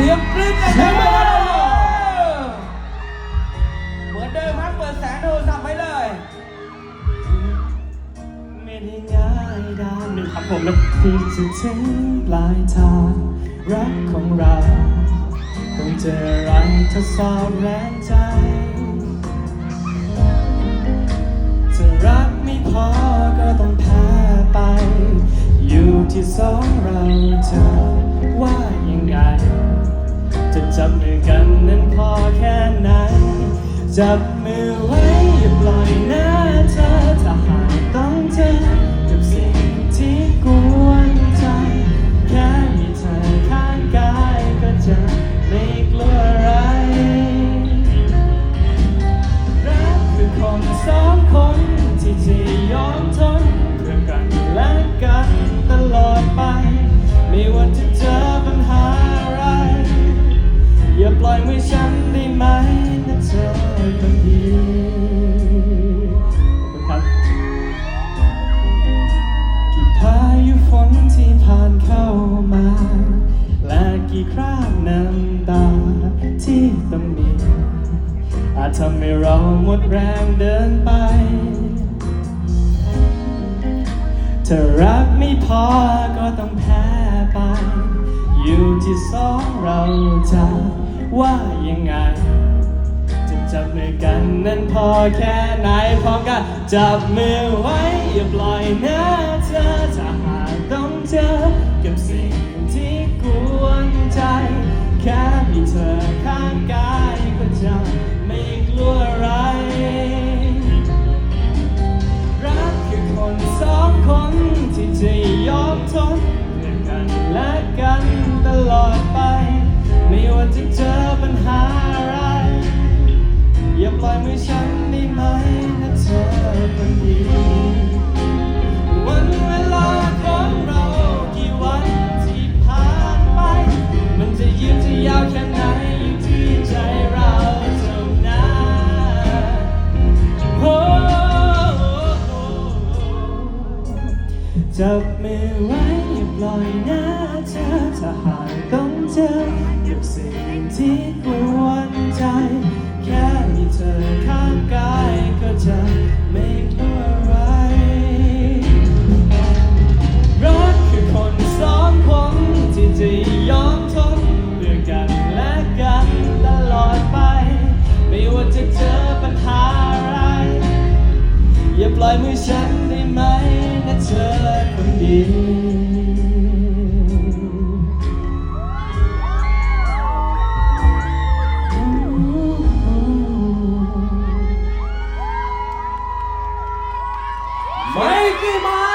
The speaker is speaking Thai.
เสียงกรี๊ดกันเลยเหมือนเดิมครับเปิดแสงโทรศัพท์ไว้เลยไม่ได้ง่ายดายหนึ่งครับผมนะที่จะถึงปลายทางรักของเราคงเจออะไรทดสอบแรงใจจะรักไม่พอก็ต้องแพ้ไป อยู่ที่สองเราจะว่ายังไง จับมือกันนั้นพอแค่ไหน จับมือไว้อย่าปล่อยนะ ทำให้เราหมดแรงเดินไป ถ้ารักไม่พอก็ต้องแพ้ไป อยู่ที่สองเราจะว่ายังไง จะจับมือกันนั้นพอแค่ไหนพร้อมกันจับมือไว้อย่าปล่อยนะเธอถ้าหากต้องเจอกับสิ่งที่กวนใจ แค่มีเธอข้างกาย จะยอมทนเพื่อกันและกันตลอดไป จับมือไว้อย่าปล่อยนะเธอถ้าหากต้องเจอกับสิ่งที่กวนใจ แค่มีเธอข้างกายก็จะไม่กลัวอะไรรักคือคนสองคนที่จะยอมทนเพื่อกันและกันตลอดไป ไม่ว่าจะเจอปัญหาอะไร อย่าปล่อยมือฉัน Mikey Mouse!